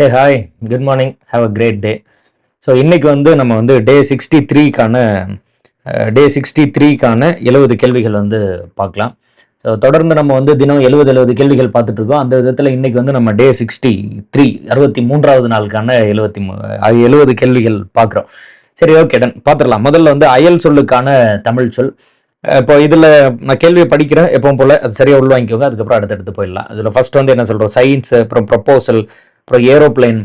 Hey hi good morning have a great day so இன்றைக்கி வந்து நம்ம வந்து டே சிக்ஸ்டி த்ரீக்கான டே சிக்ஸ்டி த்ரீக்கான எழுபது கேள்விகள் வந்து பார்க்கலாம். ஸோ தொடர்ந்து நம்ம வந்து தினம் எழுபது எழுபது கேள்விகள் பார்த்துட்ருக்கோம். அந்த விதத்தில் இன்றைக்கி வந்து நம்ம டே சிக்ஸ்டி த்ரீ அறுபத்தி மூன்றாவது நாளுக்கான எழுபத்தி மூ எழுபது கேள்விகள் பார்க்குறோம். சரி ஓகே டன் பார்த்துடலாம். முதல்ல வந்து அயல் சொல்லுக்கான தமிழ் சொல். இப்போ இதில் நான் கேள்வியை படிக்கிறேன் எப்பவும் போல். அது சரியாக உள்வாங்கிக்கோங்க. அதுக்கப்புறம் அடுத்தடுத்து போயிடலாம். இதில் ஃபஸ்ட் வந்து என்ன சொல்கிறோம் சயின்ஸ் அப்புறம் ப்ரொப்போசல் அப்புறம் ஏரோப்ளேன்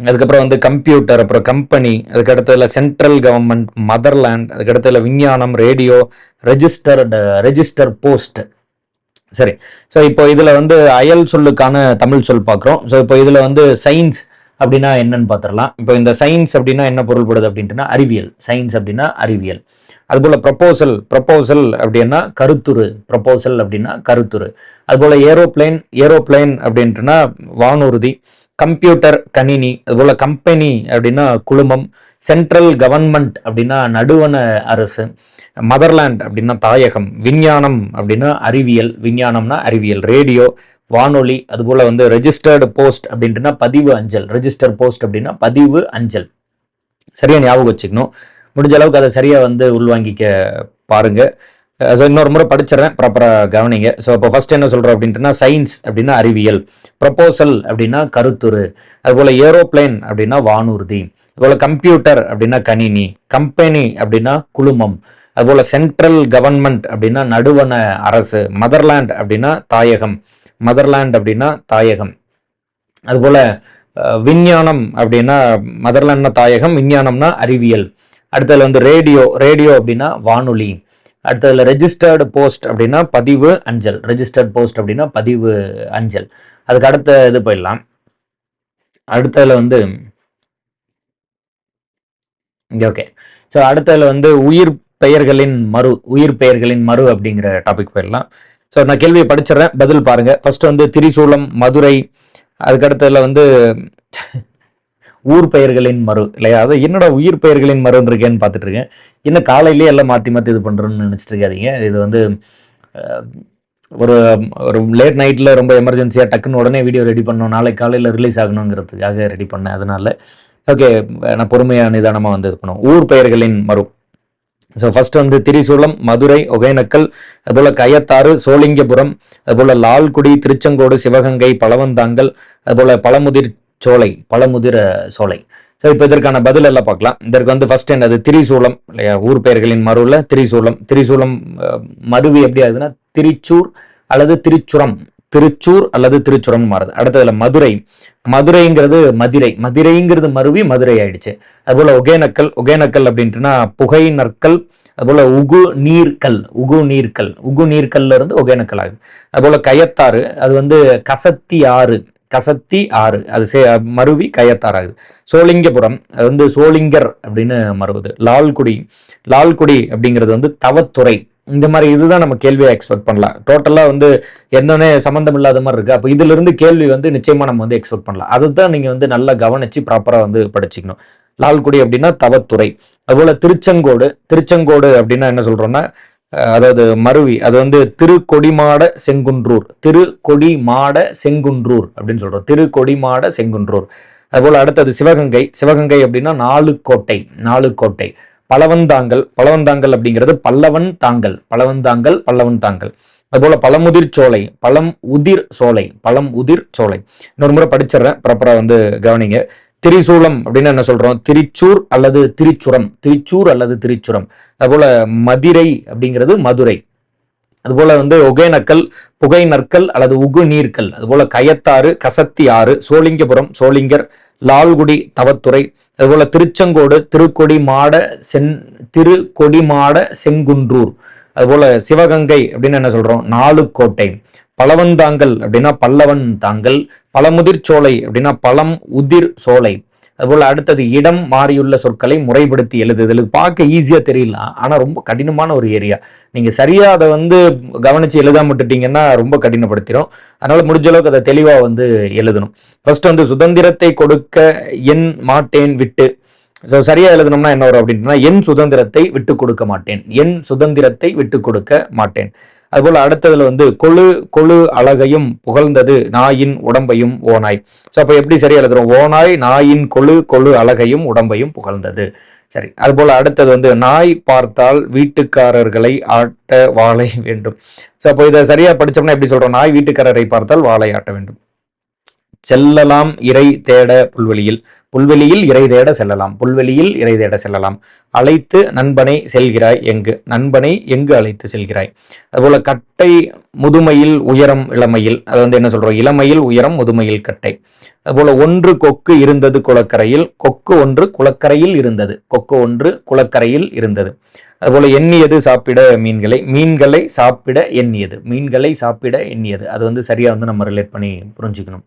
அதுக்கப்புறம் வந்து கம்ப்யூட்டர் அப்புறம் கம்பெனி அதுக்கடுத்ததுல சென்ட்ரல் கவர்மெண்ட் மதர்லேண்ட் அதுக்கடுத்ததுல விஞ்ஞானம் ரேடியோ ரெஜிஸ்டர்டு ரெஜிஸ்டர் போஸ்ட். சரி. ஸோ இப்போ இதில் வந்து அயல் சொல்லுக்கான தமிழ் சொல் பார்க்குறோம் ஸோ இப்போ இதில் வந்து சயின்ஸ் அப்படின்னா என்னன்னு பார்த்துடலாம் இப்போ இந்த சயின்ஸ் அப்படின்னா என்ன பொருள்படுது அப்படின்ட்டுனா அறிவியல். சயின்ஸ் அப்படின்னா அறிவியல். அதுபோல் ப்ரப்போசல் ப்ரப்போசல் அப்படின்னா கருத்துரு. ப்ரப்போசல் அப்படின்னா கருத்துரு. அதுபோல் ஏரோப்ளேன் ஏரோப்ளேன் அப்படின்ட்டுனா வானூர்தி. கம்ப்யூட்டர் கணினி அதுபோல் கம்பெனி அப்படின்னா குழுமம் சென்ட்ரல் கவர்மெண்ட் அப்படின்னா நடுவண அரசு மதர்லேண்ட் அப்படின்னா தாயகம் விஞ்ஞானம் அப்படின்னா அறிவியல் விஞ்ஞானம்னா அறிவியல் ரேடியோ வானொலி அதுபோல் வந்து ரெஜிஸ்டர்டு போஸ்ட் அப்படின்ட்டுனா பதிவு அஞ்சல் ரெஜிஸ்டர் போஸ்ட் அப்படின்னா பதிவு அஞ்சல். சரியாக ஞாபகம் வச்சுக்கணும். முடிஞ்ச அளவுக்கு அதை சரியாக வந்து உள்வாங்கிக்க பாருங்க. ஸோ இன்னொரு முறை படிச்சிடறேன். ப்ராப்பராக கவனிங்க. ஸோ இப்போ ஃபர்ஸ்ட் என்ன சொல்கிறோம் அப்படின்ட்டுனா சயின்ஸ் அப்படின்னா அறிவியல். ப்ரப்போசல் அப்படின்னா கருத்துரு. அதுபோல் ஏரோப்ளேன் அப்படின்னா வானூர்தி. அதுபோல் கம்ப்யூட்டர் அப்படின்னா கணினி. கம்பெனி அப்படின்னா குழுமம். அதுபோல் சென்ட்ரல் கவர்மெண்ட் அப்படின்னா நடுவண அரசு. மதர்லேண்ட் அப்படின்னா தாயகம். மதர்லேண்ட் அப்படின்னா தாயகம். அதுபோல் விஞ்ஞானம் அப்படின்னா மதர்லேண்ட்னா தாயகம். விஞ்ஞானம்னா அறிவியல். அடுத்தது வந்து ரேடியோ ரேடியோ அப்படின்னா வானொலி. அடுத்ததில் ரெஜிஸ்டர்டு போஸ்ட் அப்படின்னா பதிவு அஞ்சல். ரெஜிஸ்டர்ட் போஸ்ட் அப்படின்னா பதிவு அஞ்சல். அதுக்கு அடுத்த இது போயிடலாம். அடுத்ததுல வந்து ஓகே ஸோ அடுத்ததுல வந்து உயிர் பெயர்களின் மறு உயிர் பெயர்களின் மறு அப்படிங்கிற டாபிக் போயிடலாம். ஸோ நான் கேள்வியை படிச்சிடுறேன். பதில் பாருங்கள் ஃபர்ஸ்ட் வந்து திரிசூலம் மதுரை அதுக்கு வந்து ஊர் பெயர்களின் மறு இல்லையா? அதை என்னோட உயிர் பெயர்களின் மறுன்னு இருக்கேன்னு பார்த்துட்டு இருக்கேன் இன்னும் காலையிலேயே எல்லாம் மாற்றி மாற்றி இது பண்ணுறோன்னு நினச்சிட்டு இருக்காதீங்க இது வந்து ஒரு ஒரு லேட் நைட்டில் ரொம்ப எமர்ஜென்சியாக டக்குன்னு உடனே வீடியோ ரெடி பண்ணோம். நாளைக்கு காலையில் ரிலீஸ் ஆகணுங்கிறதுக்காக ரெடி பண்ணேன் அதனால ஓகே நான் பொறுமையாக நிதானமாக வந்து இது பண்ணுவோம். ஊர் பெயர்களின் மறு. ஸோ ஃபஸ்ட் வந்து திரிசூலம் மதுரை ஒகேனக்கல் அதுபோல் கயத்தாறு சோழிங்கபுரம் அதுபோல் லால்குடி திருச்செங்கோடு சிவகங்கை பழவந்தாங்கல் அதுபோல் பழமுதிர் சோலை பழமுதிர சோலை. ஸோ இப்போ இதற்கான பதில் எல்லாம் பார்க்கலாம். இதற்கு வந்து ஃபர்ஸ்ட் என்னது? திரிசூலம் இல்லையா? ஊர் பெயர்களின் மறுவில் திரிசூலம். திரிசூலம் மருவி எப்படி ஆகுதுன்னா திரிச்சூர் அல்லது திரிச்சுரம். திருச்சூர் அல்லது திருச்சுரம் மாறுது. அடுத்ததுல மதுரை. மதுரைங்கிறது மதுரை. மதுரைங்கிறது மருவி மதுரை ஆயிடுச்சு. அதுபோல ஒகேனக்கல். ஒகேனக்கல் அப்படின்ட்டுனா புகை நற்கல். அதுபோல உகு நீர்க்கல். உகு நீர்க்கல். உகு நீர்க்கல்ல இருந்து ஒகேனக்கல் ஆகுது. அதுபோல கயத்தாறு. அது வந்து கசத்தி ஆறு. கசத்தி ஆறு. அது சே மருவி கயத்தாறாகுது. சோளிங்கபுரம் அது வந்து சோளிங்கர் அப்படின்னு மருவுது. லால்குடி லால்குடி அப்படிங்கிறது வந்து தவத்துறை. இந்த மாதிரி இதுதான் நம்ம கேள்வியை எக்ஸ்பெக்ட் பண்ணலாம். டோட்டலாக வந்து என்னன்னே சம்மந்தம் இல்லாத மாதிரி இருக்குது அப்போ இதிலிருந்து கேள்வி வந்து நிச்சயமாக நம்ம வந்து எக்ஸ்பெக்ட் பண்ணலாம். அதுதான் நீங்கள் வந்து நல்லா கவனிச்சு ப்ராப்பராக வந்து படிச்சிக்கணும். லால்குடி அப்படின்னா தவத்துறை. அதுபோல் திருச்செங்கோடு திருச்செங்கோடு அப்படின்னா என்ன சொல்கிறோன்னா அதாவது மருவி அது வந்து திருக்கொடிமாட செங்குன்றூர் திருக்கொடிமாட செங்குன்றூர் அப்படின்னு சொல்கிறோம் திருக்கொடிமாட செங்குன்றூர். அதுபோல் அடுத்தது சிவகங்கை. சிவகங்கை அப்படின்னா நாலு கோட்டை நாலு கோட்டை பலவந்தாங்கல் பலவந்தாங்கல் அப்படிங்கிறது பல்லவன் தாங்கல் பலவந்தாங்கல் பல்லவன் தாங்கல். அதுபோல் பழமுதிர் சோலை பழம் உதிர் சோலை பழம் உதிர் சோலை. இன்னொரு முறை படிச்சிடுறேன். ப்ராப்பராக வந்து கவனிங்க. திரிசூலம் அப்படின்னு என்ன சொல்றோம்? திரிச்சூர் அல்லது திரிச்சுரம். திரிச்சூர் அல்லது திரிச்சுரம். அதுபோல மதுரை அப்படிங்கிறது மதுரை. அதுபோல வந்து ஒகேனக்கல் புகை நற்கல் அல்லது உகு நீர்க்கல் அதுபோல கயத்தாறு கசத்தி ஆறு சோளிங்கபுரம் சோளிங்கர் லால்குடி தவத்துறை. அதுபோல திருச்செங்கோடு திருக்கொடி மாட சென் திருக்கொடிமாட செங்குன்றூர். அதுபோல சிவகங்கை அப்படின்னு என்ன சொல்றோம்? நாலு கோட்டை பழவந்தாங்கல் அப்படின்னா பல்லவன் தாங்கல் பழமுதிர் சோலை அப்படின்னா பழம் உதிர் சோலை. அதுபோல் அடுத்தது இடம் மாறியுள்ள சொற்களை முறைப்படுத்தி எழுதுதல். பார்க்க ஈஸியாக தெரியலாம் ஆனால் ரொம்ப கடினமான ஒரு ஏரியா நீங்கள் சரியாக அதை வந்து கவனித்து எழுதாம விட்டுட்டீங்கன்னா ரொம்ப கடினப்படுத்திடும் அதனால் முடிஞ்ச அளவுக்கு அதை தெளிவாக வந்து எழுதணும். ஃபர்ஸ்ட் வந்து சுதந்திரத்தை கொடுக்க என் மாட்டேன் விட்டு. ஸோ சரியாக எழுதணும்னா என்ன வரும் அப்படின்னா என் சுதந்திரத்தை விட்டு கொடுக்க மாட்டேன். என் சுதந்திரத்தை விட்டு கொடுக்க மாட்டேன். அதுபோல் அடுத்ததில் வந்து கொழு கொழு அழகையும் புகழ்ந்தது நாயின் உடம்பையும் ஓனாய் ஸோ அப்போ எப்படி சரியாக எழுதுறோம்? ஓனாய் நாயின் கொழு கொழு அழகையும் உடம்பையும் புகழ்ந்தது. சரி அதுபோல் அடுத்தது வந்து நாய் பார்த்தால் வீட்டுக்காரர்களை ஆட்ட வாழை வேண்டும். ஸோ அப்போ இதை சரியாக படிச்சோம்னா எப்படி சொல்கிறோம் நாய் வீட்டுக்காரரை பார்த்தால் வாழை ஆட்ட வேண்டும். செல்லலாம் இறை தேட புல்வெளியில். புல்வெளியில் இறை தேட செல்லலாம் புல்வெளியில் இறை தேட செல்லலாம். அழைத்து நண்பனை செல்கிறாய் எங்கு? நண்பனை எங்கு அழைத்து செல்கிறாய்? அதுபோல கட்டை முதுமையில் உயரம் இளமையில் அது வந்து என்ன சொல்றோம்? இளமையில் உயரம் முதுமையில் கட்டை. அதுபோல ஒன்று கொக்கு இருந்தது குளக்கரையில் கொக்கு ஒன்று குளக்கரையில் இருந்தது. கொக்கு ஒன்று குளக்கரையில் இருந்தது. அதுபோல எண்ணியது சாப்பிட மீன்களை மீன்களை சாப்பிட எண்ணியது. மீன்களை சாப்பிட எண்ணியது. அது வந்து சரியா வந்து நம்ம ரிலேட் பண்ணி புரிஞ்சுக்கணும்.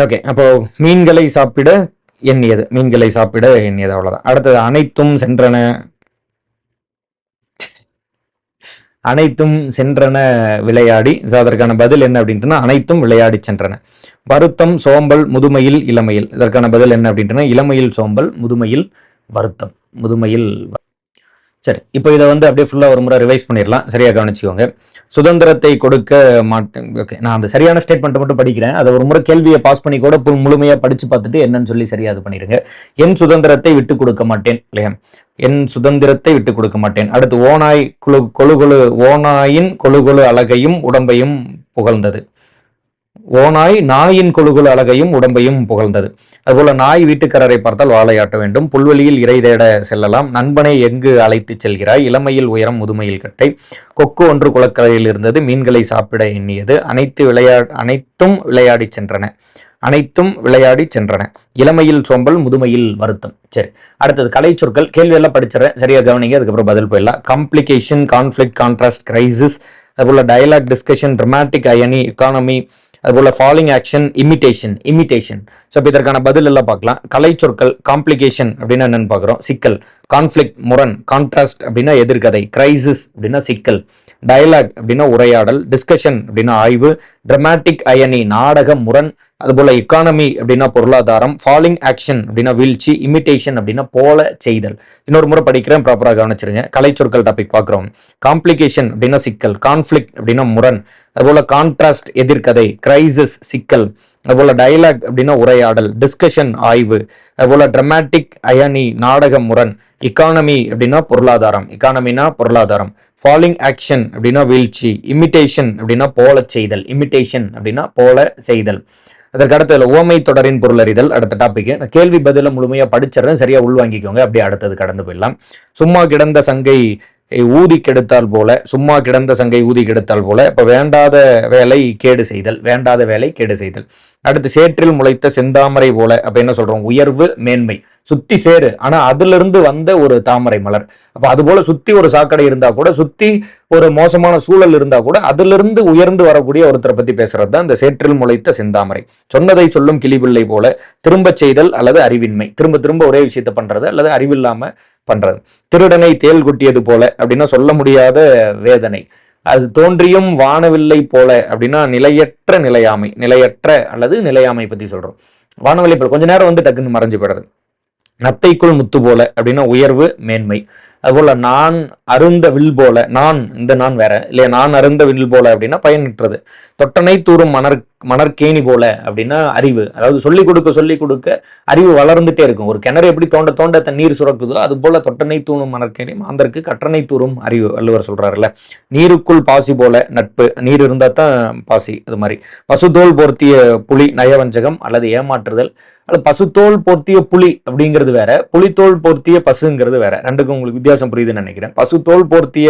ஓகே அப்போ மீன்களை சாப்பிட எண்ணியது மீன்களை சாப்பிட எண்ணியது அவ்வளவுதான். அடுத்தது அனைத்தும் சென்றன. அனைத்தும் சென்றன விளையாடி ஸோ அதற்கான பதில் என்ன அப்படின்ட்டுனா அனைத்தும் விளையாடி சென்றன. வருத்தம் சோம்பல் முதுமையில் இளமையில். இதற்கான பதில் என்ன அப்படின்ட்டுனா இளமையில் சோம்பல் முதுமையில் வருத்தம். முதுமையில் வ- சரி இப்போ இதை வந்து அப்படியே ஃபுல்லாக ஒரு முறை ரிவைஸ் பண்ணிடலாம் சரியாக கவனிச்சுக்கோங்க. சுதந்திரத்தை கொடுக்க மாட்டேன். ஓகே நான் அந்த சரியான ஸ்டேட்மெண்ட் மட்டும் படிக்கிறேன். அதை ஒரு முறை கேள்வியை பாஸ் பண்ணி கூட புல் முழுமையாக படித்து பார்த்துட்டு என்னன்னு சொல்லி சரியா இது பண்ணிடுங்க என் சுதந்திரத்தை விட்டு கொடுக்க மாட்டேன். இல்லையா? என் சுதந்திரத்தை விட்டு கொடுக்க மாட்டேன். அடுத்து ஓனாய் குழு கொழு கொழு ஓனாயின் கொழு கொழு அழகையும் உடம்பையும் புகழ்ந்தது. ஓநாய் நாயின் கொழுகுல அழகையும் உடம்பையும் புகழ்ந்தது. அதுபோல நாய் வீட்டுக்காரரை பார்த்தால் வாழையாட்ட வேண்டும். புல்வெளியில் இறை தேட செல்லலாம். நண்பனை எங்கு அழைத்துச் செல்கிறாய்? இளமையில் உயரம் முதுமையில் கட்டை. கொக்கு ஒன்று குளக்கரையில் இருந்தது. மீன்களை சாப்பிட எண்ணியது. அனைத்து விளையா அனைத்தும் விளையாடிச் சென்றன. அனைத்தும் விளையாடி சென்றன. இளமையில் சோம்பல் முதுமையில் வருத்தம். சரி அடுத்தது கலை சொற்கள். கேள்வியெல்லாம் படிச்சிடறேன். சரியா கவனிங்க. அதுக்கப்புறம் பதில் போயிடலாம். காம்ப்ளிகேஷன் கான்ஃப்ளிக் கான்ட்ராஸ்ட் கிரைசிஸ் அதுபோல் dialogue discussion dramatic irony economy அதுபோல் falling action imitation imitation so இப்போ இதற்கான பதில் எல்லாம் பார்க்கலாம். கலை சொற்கள் காம்ப்ளிகேஷன் அப்படின்னா என்னன்னு பார்க்குறோம். சிக்கல். கான்ஃப்ளிக் முரண் கான்ட்ராஸ்ட் அப்படின்னா எதிர்கதை. கிரைசிஸ் அப்படின்னா சிக்கல். டயலாக் அப்படின்னா உரையாடல். டிஸ்கஷன் அப்படின்னா ஆய்வு. ட்ரமாட்டிக் அயனி நாடக முரண் அதுபோல் எக்கானமி அப்படின்னா பொருளாதாரம் ஃபாலிங் ஆக்ஷன் அப்படின்னா வீழ்ச்சி இமிட்டேஷன் அப்படின்னா போல செய்தல். இன்னொரு முறை படிக்கிறேன் ப்ராப்பராக கவனிச்சிருங்க. கலை சொற்கள் டாபிக் பார்க்குறோம். காம்ப்ளிகேஷன் அப்படின்னா சிக்கல் கான்ஃப்ளிக் அப்படின்னா முரண். அதுபோல் கான்ட்ராஸ்ட் எதிர்கதை கிரைசிஸ் சிக்கல். அதுபோல் டயலாக் அப்படின்னா உரையாடல் டிஸ்கஷன் ஆய்வு. அதுபோல் ட்ரமாட்டிக் அயனி நாடக முரண். இக்கானமி அப்படின்னா பொருளாதாரம். இக்கானமினா பொருளாதாரம். ஃபாலிங் ஆக்ஷன் அப்படின்னா வீழ்ச்சி. இமிட்டேஷன் அப்படின்னா போல செய்தல். இமிட்டேஷன் அப்படின்னா போல செய்தல். அதற்கு அடுத்ததுல ஓமை தொடரின் பொருள் அறிதல் அடுத்த டாபிக் நான் கேள்வி பதில முழுமையா படிச்சிடறேன். சரியா உள்வாங்கிக்கோங்க. அப்படியே அடுத்தது கடந்து போயிடலாம். சும்மா கிடந்த சங்கை ஊதி கெடுத்தால் போல சும்மா கிடந்த சங்கை ஊதி கெடுத்தால் போல இப்போ வேண்டாத வேலை கேடு செய்தல் வேண்டாத வேலை கேடு செய்தல். அடுத்து சேற்றில் முளைத்த செந்தாமரை போல அப்போ என்ன சொல்கிறோம் உயர்வு மேன்மை. சுத்தி சேரு ஆனால் அதிலிருந்து வந்த ஒரு தாமரை மலர். அப்போ அதுபோல் சுற்றி சுத்தி ஒரு சாக்கடை இருந்தால் கூட சுத்தி ஒரு மோசமான சூழல் இருந்தால் கூட அதிலிருந்து உயர்ந்து வரக்கூடிய ஒருத்தரை பற்றி பேசுறது தான் இந்த சேற்றில் முளைத்த செந்தாமரை. சொன்னதை சொல்லும் கிளிபிள்ளை போல திரும்ப செய்தல் அல்லது அறிவின்மை. திரும்ப திரும்ப ஒரே விஷயத்தை பண்ணுறது அல்லது அறிவில்லாம பண்றது. திருடனை தேல் குட்டியது போல அப்படின்னா சொல்ல முடியாத வேதனை. அது தோன்றியும் வானவில்லை போல அப்படின்னா நிலையற்ற நிலையாமை நிலையற்ற அல்லது நிலையாமை பத்தி சொல்றோம். வானவில்லை போல. கொஞ்ச நேரம் வந்து டக்குன்னு மறைஞ்சு போயிடுறது. நத்தைக்குள் முத்து போல அப்படின்னா உயர்வு மேன்மை. அதுபோல நான் அருந்த வில் போல நான் இந்த நான் வேற இல்லையா நான் அருந்த வில் போல அப்படின்னா பயனற்றது. தொட்டனை தூரும் மணற் மணற்கேணி போல அப்படின்னா அறிவு. அதாவது சொல்லி கொடுக்க சொல்லி கொடுக்க அறிவு வளர்ந்துட்டே இருக்கும். ஒரு கிணறு எப்படி தோண்ட தோண்ட தண்ணீர் சுரக்குதோ அது போல தொட்டனை தூணும் மணற்கேணி மாந்தருக்கு கற்றனை தூரும் அறிவு வள்ளுவர் சொல்றாருல்ல. நீருக்குள் பாசி போல நட்பு நீர் இருந்தா தான் பாசி அது மாதிரி. பசுதோல் போர்த்திய புலி நயவஞ்சகம் அல்லது ஏமாற்றுதல் அல்லது பசுத்தோல் போர்த்திய புலி அப்படிங்கிறது வேற புலித்தோல் போர்த்திய பசுங்கிறது வேற. ரெண்டுக்கும் உங்களுக்கு வித்தியாசம் புரியுதுன்னு நினைக்கிறேன். பசுத்தோல் போர்த்திய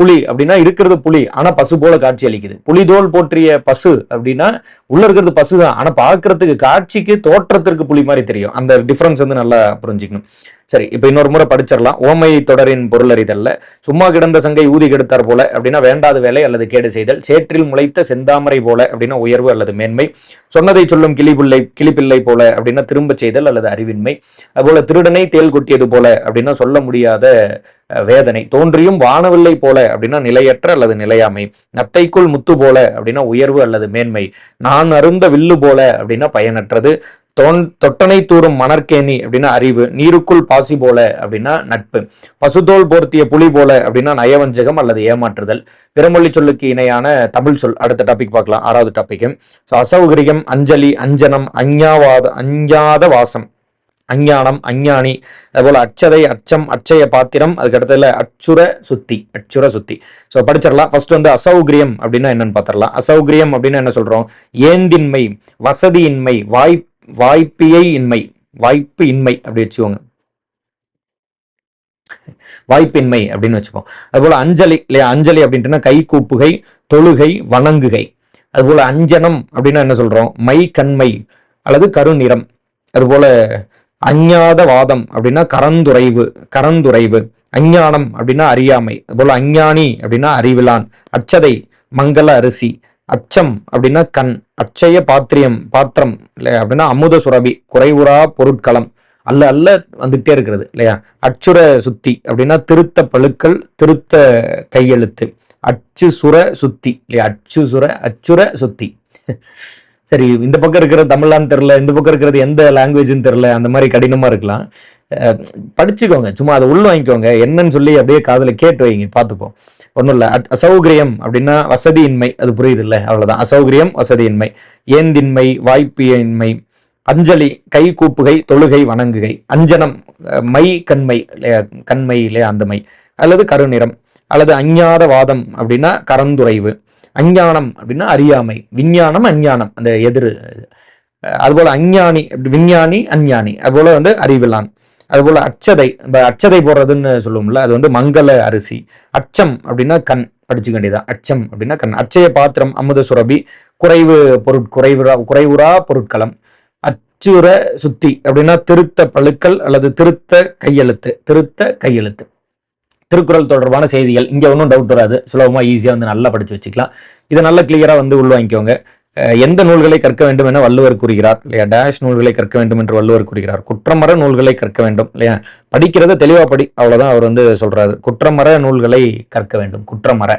புலி அப்படின்னா இருக்கிறது புலி. ஆனா பசு போல காட்சி அளிக்குது. புலிதோல் போற்றிய பசு அப்படின்னா உள்ள இருக்கிறது பசு தான் ஆனா பாக்குறதுக்கு காட்சிக்கு தோற்றத்திற்கு புலி மாதிரி தெரியும். அந்த டிஃபரன்ஸ் வந்து நல்லா புரிஞ்சுக்கணும். சரி இப்போ இன்னொரு முறை படிச்சிடலாம். ஓமை தொடரின் பொருள் அறிதல்ல. சும்மா கிடந்த சங்கை ஊதி கெடுத்தார் போல அப்படின்னா வேண்டாத வேலை அல்லது கேடு செய்தல். சேற்றில் முளைத்த செந்தாமரை போல அப்படின்னா உயர்வு அல்லது மேன்மை. சொன்னதை சொல்லும் கிளிபிள்ளை கிளிப்பிள்ளை போல அப்படின்னா திரும்ப செய்தல் அல்லது அறிவின்மை. அதுபோல திருடனை தேல் கொட்டியது போல அப்படின்னா சொல்ல முடியாத வேதனை. தோன்றியும் வானவில்லை போல அப்படின்னா நிலையற்ற அல்லது நிலையாமை. நத்தைக்குள் முத்து போல அப்படின்னா உயர்வு அல்லது மேன்மை. நான் அருந்த வில்லு போல அப்படின்னா பயனற்றது. தோன் தொட்டனை தூரும் மணற்கேணி அப்படின்னா அறிவு நீருக்குள் பாசி போல அப்படின்னா நட்பு பசுதோல் போர்த்திய புலி போல அப்படின்னா நயவஞ்சகம் அல்லது ஏமாற்றுதல். பிறமொழி சொல்லுக்கு இணையான தமிழ் சொல். அடுத்த டாபிக் பார்க்கலாம். ஆறாவது டாபிக் ஸோ அசௌகரியம் அஞ்சலி அஞ்சனம் அஞ்ஞாவாத அஞ்ஞாத வாசம். அஞ்ஞானம் அஞ்ஞானி. அதுபோல் அச்சதை அச்சம் அச்சய பாத்திரம். அதுக்கு அடுத்ததுல அச்சுர சுத்தி அச்சுர சுத்தி. ஸோ படிச்சிடலாம். ஃபர்ஸ்ட் வந்து அசௌகரியம் அப்படின்னா என்னன்னு பார்த்துடலாம். அசௌகரியம் அப்படின்னா என்ன சொல்றோம்? ஏந்தின்மை வசதியின்மை வாய் வாய்ப்பியை இன்மை வாய்ப்பு இன்மை அப்படி வச்சுக்கோங்க. வாய்ப்பின்மை அப்படின்னு வச்சுப்போம். அதுபோல அஞ்சலி இல்லையா அஞ்சலி அப்படின்ட்டுனா கை கூப்புகை தொழுகை வணங்குகை. அதுபோல அஞ்சனம் அப்படின்னா என்ன சொல்றோம்? மை கண்மை அல்லது கருநிறம். அதுபோல அஞ்ஞாத வாதம் அப்படின்னா கரந்துரைவு கரந்துரைவு. அஞ்ஞானம் அப்படின்னா அறியாமை. அதுபோல அஞ்ஞானி அப்படின்னா அறிவிலான் அச்சதை மங்கள அரிசி. அச்சம் அப்படின்னா கண் அச்சய பாத்திரியம் பாத்திரம் இல்லையா? அப்படின்னா அமுத சுரபி குறைவுறா பொருட்களம். அல்ல அல்ல வந்துகிட்டே இருக்கிறது இல்லையா? அச்சுர சுத்தி அப்படின்னா திருத்த பழுக்கள் திருத்த கையெழுத்து. அச்சு சுர சுத்தி இல்லையா? அச்சு சுர அச்சுர சுத்தி. சரி இந்த பக்கம் இருக்கிற தமிழான்னு தெரில இந்த பக்கம் இருக்கிறது எந்த லாங்குவேஜ்னு தெரில அந்த மாதிரி கடினமாக இருக்கலாம். படிச்சுக்கோங்க சும்மா அதை உள் வாங்கிக்கோங்க. என்னன்னு சொல்லி அப்படியே காதில் கேட்டு வைங்க பார்த்துப்போம். ஒன்றும் இல்லை. அசௌகரியம் அப்படின்னா வசதியின்மை அது புரியுது இல்லை அவ்வளோதான் அசௌகரியம் வசதியின்மை. ஏந்தின்மை வாய்ப்பியின்மை அஞ்சலி கை கூப்புகை தொழுகை வணங்குகை. அஞ்சனம் மை கண்மை கண்மை இல்லையா அந்த மை. அல்லது கருநிறம். அல்லது அஞ்ஞாத வாதம் அப்படின்னா கரந்துரைவு. அஞ்ஞானம் அப்படின்னா அறியாமை விஞ்ஞானம் அஞ்ஞானம் அந்த எதிர் அதுபோல் அஞ்ஞானி விஞ்ஞானி அஞ்ஞானி அதுபோல் வந்து அறிவிலான். அதுபோல் அச்சதை இந்த அச்சதை போடுறதுன்னு சொல்லுவோம்ல அது வந்து மங்கள அரிசி. அச்சம் அப்படின்னா கண் படிச்சுக்க வேண்டியதான் அச்சம் அப்படின்னா கண். அச்சய பாத்திரம் அமுத சுரபி குறைவு பொருட்குறைவுரா குறைவுரா குறைவுறா பொருட்களம். அச்சுர சுத்தி அப்படின்னா திருத்த பழுக்கள் அல்லது திருத்த கையெழுத்து திருத்த கையெழுத்து. திருக்குறள் தொடர்பான செய்திகள். இங்கே ஒன்றும் டவுட் வராது. சுலபமாக ஈஸியாக வந்து நல்லா படித்து வச்சுக்கலாம். இதை நல்லா கிளியராக வந்து உள்வாங்கிக்கோங்க. எந்த நூல்களை கற்க வேண்டும் என வள்ளுவர் கூறுகிறார் இல்லையா? டேஷ் நூல்களை கற்க வேண்டும் என்று வள்ளுவர் கூறுகிறார். குற்றமற நூல்களை கற்க வேண்டும் இல்லையா? படிக்கிறத தெளிவாக படி அவ்வளோதான் அவர் வந்து சொல்கிறாரு குற்றமற நூல்களை கற்க வேண்டும் குற்றமற.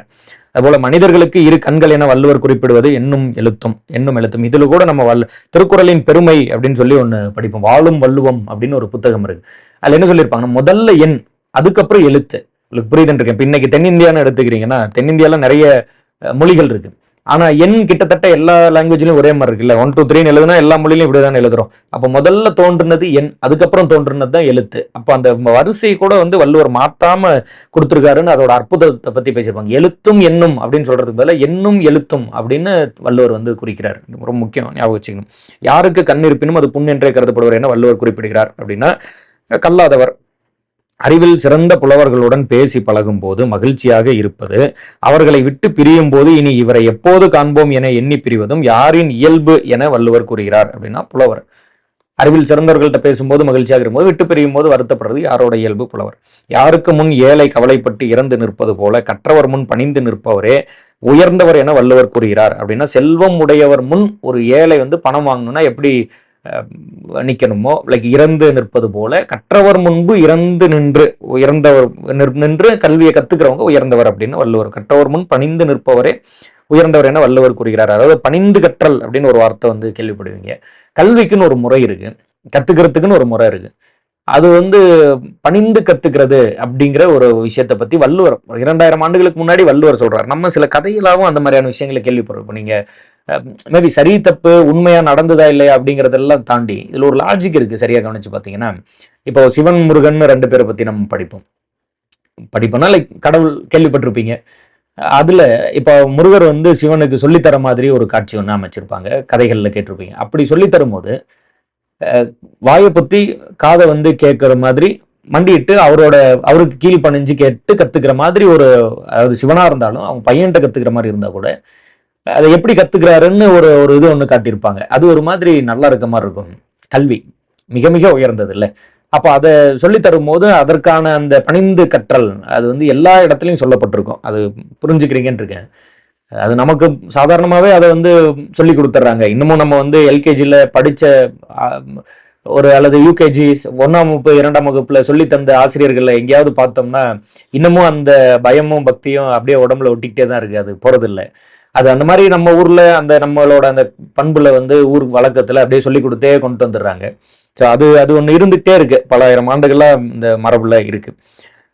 அதுபோல மனிதர்களுக்கு இரு கண்கள் என வள்ளுவர் குறிப்பிடுவது என்னும் எழுத்தும் என்னும் எழுத்தும். இதில் கூட நம்ம வல் திருக்குறளின் பெருமை அப்படின்னு சொல்லி ஒன்று படிப்போம். வாழும் வள்ளுவம் அப்படின்னு ஒரு புத்தகம் இருக்கு. அதில் என்ன சொல்லியிருப்பாங்கன்னா முதல்ல எண் அதுக்கப்புறம் எழுத்து. உங்களுக்கு புரியுதுன்னு இருக்கேன் இப்போ இன்னைக்கு தென்னிந்தியான்னு எடுத்துக்கிறீங்கன்னா தென்னிந்தியாவில் நிறைய மொழிகள் இருக்கு. ஆனால் எண் கிட்டத்தட்ட எல்லா லாங்குவேஜ்லையும் ஒரே மாதிரி இருக்குல்ல? ஒன் டூ த்ரீன்னு எழுதுனா எல்லா மொழிலையும் இப்படி தான் எழுதுறோம். அப்போ முதல்ல தோன்றுனது எண் அதுக்கப்புறம் தோன்றுனது தான் எழுத்து. அப்போ அந்த வரிசை கூட வந்து வள்ளுவர் மாற்றாமல் கொடுத்துருக்காருன்னு அதோட அற்புதத்தை பற்றி பேசியிருப்பாங்க. எழுத்தும் எண்ணும் அப்படின்னு சொல்கிறதுக்கு பதிலாக எண்ணும் எழுத்தும் அப்படின்னு வள்ளுவர் வந்து குறிக்கிறார். ரொம்ப முக்கியம் ஞாபகம் வச்சுக்கணும். யாருக்கு கண் இருப்பினும் அது புண் என்றே கருதப்படுவர் என வள்ளுவர் குறிப்பிடுகிறார். அப்படின்னா கல்லாதவர் அறிவில் சிறந்த புலவர்களுடன் பேசி பழகும் போது மகிழ்ச்சியாக இருப்பது அவர்களை விட்டு பிரியும் போது இனி இவரை எப்போது காண்போம் என எண்ணி பிரிவதும் யாரின் இயல்பு என வள்ளுவர் கூறுகிறார் அப்படின்னா புலவர். அறிவில் சிறந்தவர்கள்ட்ட பேசும்போது மகிழ்ச்சியாக இருக்கும்போது விட்டு பிரியும் போது வருத்தப்படுறது யாரோட இயல்பு? புலவர். யாருக்கு முன் ஏழை கவலைப்பட்டு இறந்து நிற்பது போல கற்றவர் முன் பணிந்து நிற்பவரே உயர்ந்தவர் என வள்ளுவர் கூறுகிறார். அப்படின்னா செல்வம் உடையவர் முன் ஒரு ஏழை வந்து பணம் வாங்கணும்னா எப்படி நிற்கணுமோ லைக் இறந்து நிற்பது போல கற்றவர் முன்பு இறந்து நின்று உயர்ந்தவர் நின்று கல்வியை கத்துக்கிறவங்க உயர்ந்தவர் அப்படின்னு வள்ளுவர். கற்றவர் முன் பணிந்து நிற்பவரே உயர்ந்தவர் என வள்ளுவர் கூறுகிறார். அதாவது பணிந்து கற்றல் அப்படின்னு ஒரு வார்த்தை வந்து கேள்விப்படுவீங்க. கல்விக்குன்னு ஒரு முறை இருக்கு. கத்துக்கிறதுக்குன்னு ஒரு முறை இருக்கு. அது வந்து பணிந்து கத்துக்கிறது அப்படிங்கிற ஒரு விஷயத்தை பத்தி வள்ளுவர் ஒரு இரண்டாயிரம் ஆண்டுகளுக்கு முன்னாடி வள்ளுவர் சொல்றாரு. நம்ம சில கதைகளாகவும் அந்த மாதிரியான விஷயங்களை கேள்விப்படுறோம். இப்போ நீங்க மேபி சரி தப்பு உண்மையா நடந்ததா இல்லையா அப்படிங்கிறதெல்லாம் தாண்டி இதுல ஒரு லாஜிக் இருக்கு சரியா கவனிச்சு பாத்தீங்கன்னா. இப்போ சிவன் முருகன் ரெண்டு பேரை பத்தி நம்ம படிப்போம். படிப்போம்னா லைக் கடவுள் கேள்விப்பட்டிருப்பீங்க. அதுல இப்போ முருகர் வந்து சிவனுக்கு சொல்லித்தர மாதிரி ஒரு காட்சி ஒன்று அமைச்சிருப்பாங்க. கதைகளில் கேட்டிருப்பீங்க. அப்படி சொல்லித்தரும் போது வாயை பொத்தி காதை வந்து கேட்குற மாதிரி மண்டிட்டு அவரோட அவருக்கு கீழ் பணிஞ்சு கேட்டு கத்துக்கிற மாதிரி ஒரு அதாவது சிவனா இருந்தாலும் அவங்க பையன்கிட்ட கத்துக்கிற மாதிரி இருந்தா கூட அதை எப்படி கத்துக்கிறாருன்னு ஒரு ஒரு இது ஒன்று காட்டியிருப்பாங்க. அது ஒரு மாதிரி நல்லா இருக்க மாதிரி இருக்கும். கல்வி மிக மிக உயர்ந்தது இல்லை அப்போ அதை சொல்லித் தரும்போது அதற்கான அந்த பணிந்து கற்றல் அது வந்து எல்லா இடத்துலையும் சொல்லப்பட்டிருக்கும். அது புரிஞ்சுக்கிறீங்கன்னு இருக்கேன். அது நமக்கு சாதாரணமாகவே அதை வந்து சொல்லி கொடுத்துட்றாங்க. இன்னமும் நம்ம வந்து எல்கேஜியில் படித்த ஒரு அல்லது யூகேஜி ஒன்றாம் வகுப்பு இரண்டாம் வகுப்பில் சொல்லி தந்த ஆசிரியர்களை எங்கேயாவது பார்த்தோம்னா இன்னமும் அந்த பயமும் பக்தியும் அப்படியே உடம்புல ஒட்டிக்கிட்டே தான் இருக்குது அது போகிறதில்ல அது அந்த மாதிரி நம்ம ஊரில் அந்த நம்மளோட அந்த பண்பில் வந்து ஊர் வழக்கத்தில் அப்படியே சொல்லி கொடுத்தே கொண்டு வந்துடுறாங்க. ஸோ அது அது ஒன்று இருந்துகிட்டே இருக்குது பலாயிரம் ஆண்டுகளாக இந்த மரபுல இருக்குது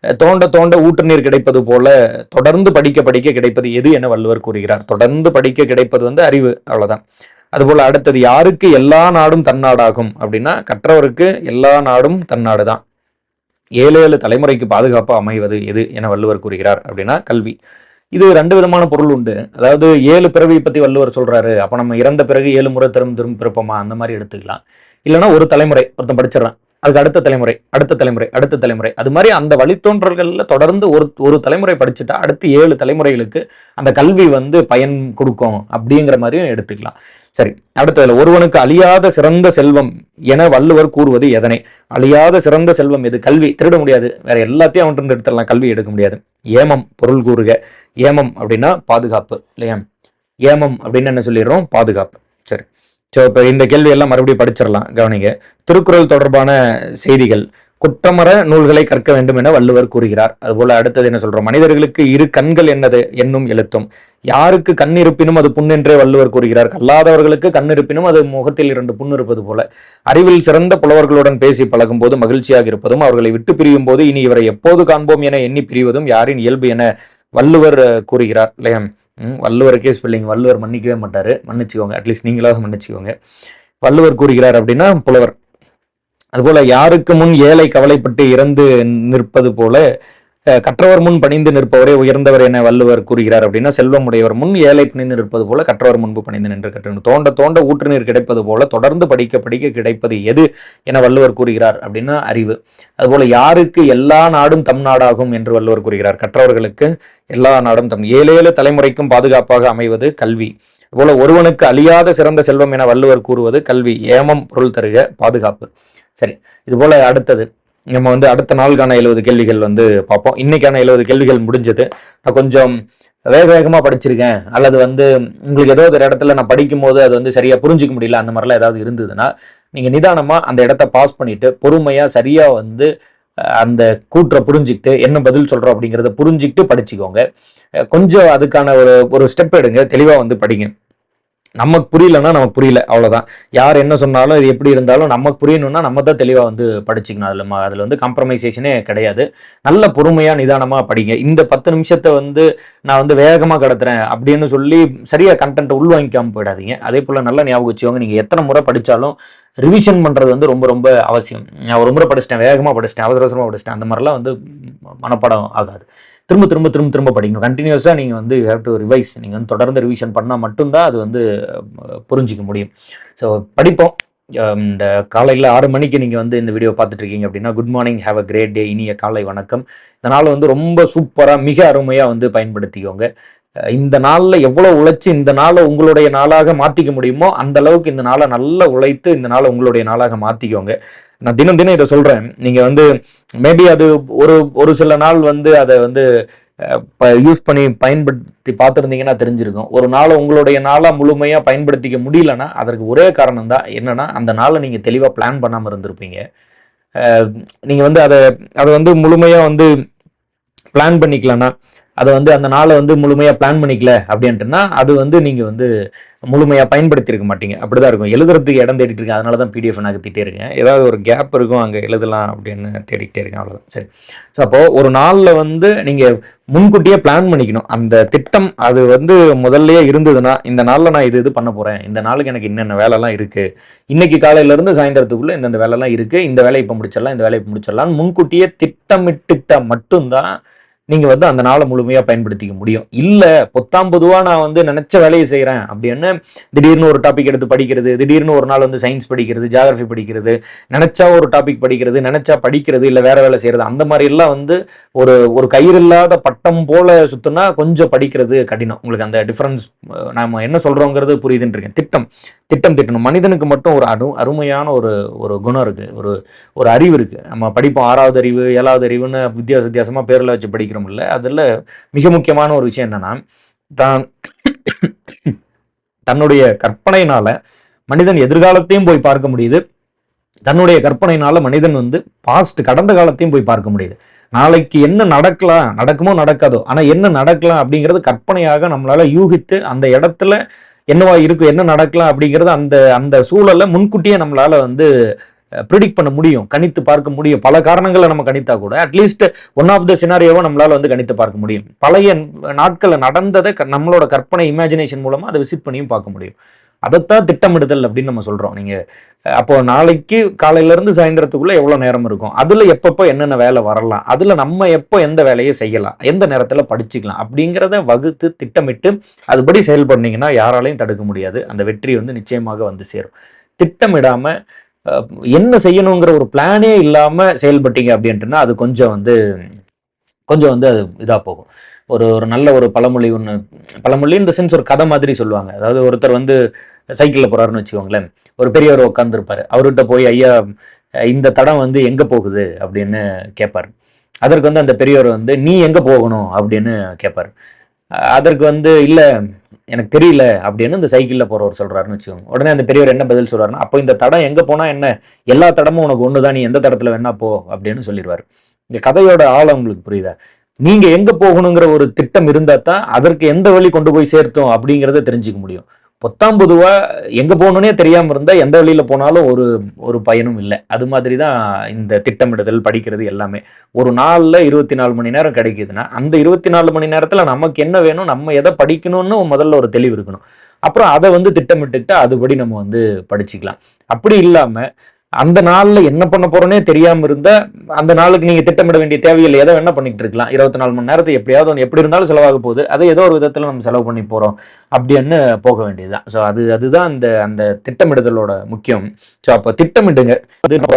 தோண்ட தோண்ட ஊற்று நீர் கிடைப்பது போல தொடர்ந்து படிக்க படிக்க கிடைப்பது எது என வள்ளுவர் கூறுகிறார். தொடர்ந்து படிக்க கிடைப்பது வந்து அறிவு அவ்வளவுதான். அதுபோல அடுத்தது யாருக்கு எல்லா நாடும் தன்னாடாகும்? அப்படின்னா கற்றவருக்கு எல்லா நாடும் தன்னாடு தான் ஏழு ஏழு தலைமுறைக்கு பாதுகாப்பு அமைவது எது என வள்ளுவர் கூறுகிறார் அப்படின்னா கல்வி. இது ரெண்டு விதமான பொருள் உண்டு. அதாவது ஏழு பிறவி பத்தி வள்ளுவர் சொல்றாரு. அப்ப நம்ம இறந்த பிறகு ஏழு முறை திரும்ப திரும்ப பிறப்போமா? அந்த மாதிரி எடுத்துக்கலாம். இல்லைன்னா ஒரு தலைமுறை ஒருத்தன் படிச்சிடறான். அதுக்கு அடுத்த தலைமுறை அடுத்த தலைமுறை அடுத்த தலைமுறை. அது மாதிரி அந்த வழித்தோன்றல்களில் தொடர்ந்து ஒரு ஒரு தலைமுறை படிச்சுட்டா அடுத்து ஏழு தலைமுறைகளுக்கு அந்த கல்வி வந்து பயன் கொடுக்கும் அப்படிங்கிற மாதிரியும் எடுத்துக்கலாம். சரி அடுத்ததில் ஒருவனுக்கு அழியாத சிறந்த செல்வம் என வள்ளுவர் கூறுவது எதனை? அழியாத சிறந்த செல்வம் எது? கல்வி. திருட முடியாது. வேற எல்லாத்தையும் அவன்கிட்ட எடுத்துடலாம். கல்வி எடுக்க முடியாது. ஏமம் பொருள் கூறுக. ஏமம் அப்படின்னா பாதுகாப்பு இல்லையா? ஏமம் அப்படின்னு என்ன சொல்லிடுறோம்? பாதுகாப்பு. ஸோ இப்போ இந்த கேள்வியெல்லாம் மறுபடியும் படிச்சிடலாம் கவனிங்க. திருக்குறள் தொடர்பான செய்திகள். குற்றமர நூல்களை கற்க வேண்டும் என வள்ளுவர் கூறுகிறார். அதுபோல அடுத்தது என்ன சொல்றோம்? மனிதர்களுக்கு இரு கண்கள் என்னது? என்னும் எழுத்தும். யாருக்கு கண் இருப்பினும் அது புண்ணென்றே வள்ளுவர் கூறுகிறார். கல்லாதவர்களுக்கு கண் இருப்பினும் அது முகத்தில் இரண்டு புண் இருப்பது போல. அறிவில் சிறந்த புலவர்களுடன் பேசி பழகும் போது மகிழ்ச்சியாக இருப்பதும் அவர்களை விட்டு பிரியும் போது இனி இவரை எப்போது காண்போம் என எண்ணி பிரிவதும் யாரின் இயல்பு என வள்ளுவர் கூறுகிறார் இல்லையா? வள்ளுவருக்கே ஸ்பெல்லிங் வள்ளுவர் மன்னிக்கவே மாட்டார். மன்னிச்சுக்கோங்க. அட்லீஸ்ட் நீங்களாவது மன்னிச்சுக்கோங்க. வள்ளுவர் கூறுகிறார் அப்படின்னா புலவர். அதுபோல யாருக்கு முன் ஏழை கவலைப்பட்டு இறந்து நிற்பது போல கற்றவர் முன் பணிந்து நிற்பவரே உயர்ந்தவர் என வள்ளுவர் கூறுகிறார் அப்படின்னா செல்வம் உடையவர் முன் ஏழை பணிந்து நிற்பது போல கற்றவர் முன்பு பணிந்து நின்று கற்றணும். தோண்ட தோண்ட ஊற்றுநீர் கிடைப்பது போல தொடர்ந்து படிக்க படிக்க கிடைப்பது எது என வள்ளுவர் கூறுகிறார் அப்படின்னா அறிவு. அதுபோல யாருக்கு எல்லா நாடும் தம் நாடாகும் என்று வள்ளுவர் கூறுகிறார். கற்றவர்களுக்கு எல்லா நாடும் தம். ஏழு ஏழு தலைமுறைக்கும் பாதுகாப்பாக அமைவது கல்வி. அதுபோல ஒருவனுக்கு அழியாத சிறந்த செல்வம் என வள்ளுவர் கூறுவது கல்வி. ஏமம் பொருள் தருக பாதுகாப்பு. சரி இது போல அடுத்தது. நம்ம வந்து அடுத்த நாளுக்கான எழுபது கேள்விகள் வந்து பார்ப்போம். இன்னைக்கான எழுபது கேள்விகள் முடிஞ்சது. நான் கொஞ்சம் வேக வேகமாக படிச்சிருக்கேன். அல்லது வந்து உங்களுக்கு ஏதோ ஒரு இடத்துல நான் படிக்கும்போது அது வந்து சரியாக புரிஞ்சிக்க முடியல அந்த மாதிரிலாம் ஏதாவது இருந்ததுன்னா நீங்கள் நிதானமாக அந்த இடத்த பாஸ் பண்ணிவிட்டு பொறுமையாக சரியாக வந்து அந்த கூற்றை புரிஞ்சுக்கிட்டு என்ன பதில் சொல்கிறோம் அப்படிங்கிறத புரிஞ்சுக்கிட்டு படிச்சுக்கோங்க. கொஞ்சம் அதுக்கான ஒரு ஒரு ஸ்டெப் எடுங்க. தெளிவாக வந்து படிங்க. நமக்கு புரியலன்னா நமக்கு புரியல அவ்வளோதான் யார் என்ன சொன்னாலும் இது எப்படி இருந்தாலும் நமக்கு புரியணும்னா நம்ம தான் தெளிவாக வந்து படிச்சுக்கணும். அதில் அதில் வந்து காம்ப்ரமைசேஷனே கிடையாது. நல்ல பொறுமையாக நிதானமாக படிங்க. இந்த பத்து நிமிஷத்தை வந்து நான் வந்து வேகமாக கடத்துறேன் அப்படின்னு சொல்லி சரியாக கண்டென்ட்டை உள்வாங்கிக்காமல் போயிடாதீங்க. அதே போல் நல்லா ஞாபகம் வச்சுக்கோங்க. நீங்கள் எத்தனை முறை படித்தாலும் ரிவிஷன் பண்ணுறது வந்து ரொம்ப ரொம்ப அவசியம். நான் ஒரு முறை படிச்சிட்டேன் வேகமாக படிச்சிட்டேன் அவசர அவசரமாக படிச்சிட்டேன். அந்த மாதிரிலாம் வந்து மனப்பாடம் ஆகாது. திரும்ப திரும்ப திரும்ப திரும்ப படிக்கணும். கண்டினியூஸாக நீங்கள் வந்து யூ ஹேவ் டு ரிவைஸ் நீங்கள் வந்து தொடர்ந்து ரிவிஷன் பண்ணால் மட்டும்தான் அது வந்து புரிஞ்சிக்க முடியும். ஸோ படிப்போம். இந்த காலையில் ஆறு மணிக்கு நீங்கள் வந்து இந்த வீடியோ பார்த்துட்ருக்கீங்க அப்படின்னா good morning have a great day இனிய காலை வணக்கம். இதனால் வந்து ரொம்ப சூப்பராக மிக அருமையாக வந்து பயன்படுத்திக்கோங்க. இந்த நாளில் எவ்வளோ உழைச்சி இந்த நாளை உங்களுடைய நாளாக மாற்றிக்க முடியுமோ அந்த அளவுக்கு இந்த நாளை நல்லா உழைத்து இந்த நாளை உங்களுடைய நாளாக மாற்றிக்கோங்க நான் தினம் தினம் இதை சொல்கிறேன் நீங்கள் வந்து மேபி அது ஒரு ஒரு சில நாள் வந்து அதை வந்து யூஸ் பண்ணி பயன்படுத்தி பார்த்துருந்தீங்கன்னா தெரிஞ்சிருக்கும். ஒரு நாளை உங்களுடைய நாளாக முழுமையாக பயன்படுத்திக்க முடியலன்னா அதற்கு ஒரே காரணம் தான் என்னென்னா அந்த நாளை நீங்கள் தெளிவாக பிளான் பண்ணாமல் இருந்திருப்பீங்க. நீங்கள் வந்து அதை அதை வந்து முழுமையாக வந்து பிளான் பண்ணிக்கலன்னா அதை வந்து அந்த நாளை வந்து முழுமையாக பிளான் பண்ணிக்கல அப்படின்ட்டுனா அது வந்து நீங்கள் வந்து முழுமையாக பயன்படுத்தியிருக்க மாட்டீங்க. அப்படி தான் இருக்கும். எழுதுறதுக்கு இடம் தேடிட்டு இருக்கேன். அதனால தான் பிடிஎஃப் நகர்த்திட்டே இருக்கேன். ஏதாவது ஒரு கேப் இருக்கும் அங்கே எழுதலாம் அப்படின்னு தேடிக்கிட்டே இருக்கேன். அவ்வளோதான் சரி. ஸோ அப்போது ஒரு நாளில் வந்து நீங்கள் முன்கூட்டியே பிளான் பண்ணிக்கணும். அந்த திட்டம் அது வந்து முதல்லையே இருந்ததுன்னா இந்த நாளில் நான் இது இது பண்ண போகிறேன் இந்த நாளுக்கு எனக்கு என்னென்ன வேலைலாம் இருக்குது இன்னைக்கு காலையிலேருந்து சாயந்தரத்துக்குள்ளே இந்தந்த வேலைலாம் இருக்குது இந்த வேலையை இப்போ முடிச்சிடலாம் இந்த வேலையை இப்போ முடிச்சிடலாம் முன்கூட்டியே திட்டமிட்டுக்கிட்டால் மட்டும்தான் நீங்கள் வந்து அந்த நாளை முழுமையாக பயன்படுத்திக்க முடியும். இல்லை பொத்தாம் பொதுவாக நான் வந்து நினச்ச வேலையை செய்கிறேன் அப்படின்னு திடீர்னு ஒரு டாபிக் எடுத்து படிக்கிறது திடீர்னு ஒரு நாள் வந்து சயின்ஸ் படிக்கிறது ஜியாகிரஃபி படிக்கிறது நினச்சா ஒரு டாபிக் படிக்கிறது நினச்சா படிக்கிறது இல்லை வேறு வேலை செய்கிறது அந்த மாதிரிலாம் வந்து ஒரு ஒரு கயிறு இல்லாத பட்டம் போல சுற்றுனா கொஞ்சம் படிக்கிறது கடினம். உங்களுக்கு அந்த டிஃப்ரென்ஸ் நாம் என்ன சொல்கிறோங்கிறது புரியுதுன்னு இருக்கேன். திட்டம் திட்டம் திட்டணும். மனிதனுக்கு மட்டும் ஒரு அரு அருமையான ஒரு ஒரு குணம் இருக்குது ஒரு ஒரு அறிவு இருக்குது நம்ம படிப்போம் ஆறாவது அறிவு ஏழாவது அறிவுன்னு வித்தியாச வித்தியாசமாக பேரில் வச்சு படிக்கிறோம். இல்லை அதில் மிக முக்கியமான ஒரு விஷயம் என்னன்னா தான் தன்னுடைய கற்பனையினால மனிதன் எதிர்காலத்தையும் போய் பார்க்க முடியுது. தன்னுடைய கற்பனையினால மனிதன் வந்து பாஸ்ட் கடந்த காலத்தையும் போய் பார்க்க முடியுது. நாளைக்கு என்ன நடக்கலாம் நடக்குமோ நடக்காதோ ஆனால் என்ன நடக்கலாம் அப்படிங்கிறது கற்பனையாக நம்மளால யூகித்து அந்த இடத்துல என்னவா இருக்கும் என்ன நடக்கலாம் அப்படிங்கிறது அந்த அந்த சூழலை முன்கூட்டியே நம்மளால வந்து ப்ரிடிக்ட் பண்ண முடியும் கணித்து பார்க்க முடியும். பல காரணங்களை நம்ம கணித்தா கூட at least one of the சினாரியோவை நம்மளால வந்து கணித்து பார்க்க முடியும். பழைய நாட்களில் நடந்ததை க- நம்மளோட கற்பனை இமேஜினேஷன் மூலமாக அதை விசிட் பண்ணியும் பார்க்க முடியும். அதைத்தான் திட்டமிடுதல் அப்படின்னு நம்ம சொல்கிறோம் நீங்கள் அப்போது அப்போ நாளைக்கு காலையிலேருந்து சாயந்தரத்துக்குள்ளே எவ்வளோ நேரம் இருக்கும்? அதில் எப்பப்போ என்னென்ன வேலை வரலாம்? அதில் நம்ம எப்போ எந்த வேலையை செய்யலாம்? எந்த நேரத்தில் படிச்சுக்கலாம்? அப்படிங்கிறத வகுத்து திட்டமிட்டு அதுபடி செயல்படுனீங்கன்னா யாராலையும் தடுக்க முடியாது. அந்த வெற்றி வந்து நிச்சயமாக வந்து சேரும். திட்டமிடாமல் என்ன செய்யணுங்கிற ஒரு பிளானே இல்லாம செயல்பட்டீங்க அப்படின்ட்டுனா அது கொஞ்சம் வந்து கொஞ்சம் வந்து அது இதாக போகும். ஒரு ஒரு நல்ல ஒரு பழமொழி ஒன்று பழமொழி இந்த சென்ஸ் ஒரு கதை மாதிரி சொல்லுவாங்க. அதாவது ஒருத்தர் வந்து சைக்கிளில் போகிறாருன்னு வச்சுக்கோங்களேன். ஒரு பெரியவர் உட்காந்துருப்பார் அவர்கிட்ட போய் ஐயா இந்த தடம் வந்து எங்கே போகுது? அப்படின்னு கேட்பார் அதற்கு வந்து அந்த பெரியவர் வந்து நீ எங்கே போகணும்? அப்படின்னு கேட்பார் அதற்கு வந்து இல்லை எனக்கு தெரியல அப்படின்னு இந்த சைக்கிளில் போகிறவர் சொல்கிறாருன்னு வச்சுக்கோங்க. உடனே அந்த பெரியவர் என்ன பதில் சொல்கிறாருன்னா அப்போ இந்த தடம் எங்கே போனால் என்ன? எல்லா தடமும் உனக்கு ஒன்று தான் நீ எந்த தடத்துல வேணா போ அப்படின்னு சொல்லிடுவாரு. இந்த கதையோட ஆழம் உங்களுக்கு புரியுதா? நீங்கள் எங்கே போகணுங்கிற ஒரு திட்டம் இருந்தால் தான் அதற்கு எந்த வழி கொண்டு போய் சேர்த்தோம் அப்படிங்கிறத தெரிஞ்சுக்க முடியும். பொத்தாம் பொதுவாக எங்கே போகணுன்னே தெரியாமல் இருந்தால் எந்த வழியில் போனாலும் ஒரு ஒரு பயனும் இல்லை. அது மாதிரி தான் இந்த திட்டமிடுதல் படிக்கிறது எல்லாமே. ஒரு நாளில் இருபத்தி நாலு மணி நேரம் கிடைக்குதுன்னா அந்த இருபத்தி நாலு மணி நேரத்தில் நமக்கு என்ன வேணும் நம்ம எதை படிக்கணும்னு முதல்ல ஒரு தெளிவு இருக்கணும். அப்புறம் அதை வந்து திட்டமிட்டுட்டு அதுபடி நம்ம வந்து படிச்சுக்கலாம். அப்படி இல்லாமல் அந்த நாள்ல என்ன பண்ண போறோன்னே தெரியாம இருந்தா அந்த நாளுக்கு நீங்க திட்டமிட வேண்டிய தேவையில்லை. ஏதோ வேணா பண்ணிட்டு இருக்கலாம். இருபத்தி நாலு மணி நேரத்தை எப்படியாவது ஒன்று எப்படி இருந்தாலும் செலவாக போகுது. அதை ஏதோ ஒரு விதத்துல நம்ம செலவு பண்ணி போறோம். அப்படின்னு போக வேண்டியதுதான். ஸோ அது அதுதான் அந்த அந்த திட்டமிடுதலோட முக்கியம். ஸோ அப்போ திட்டமிடுங்க. அது நம்ம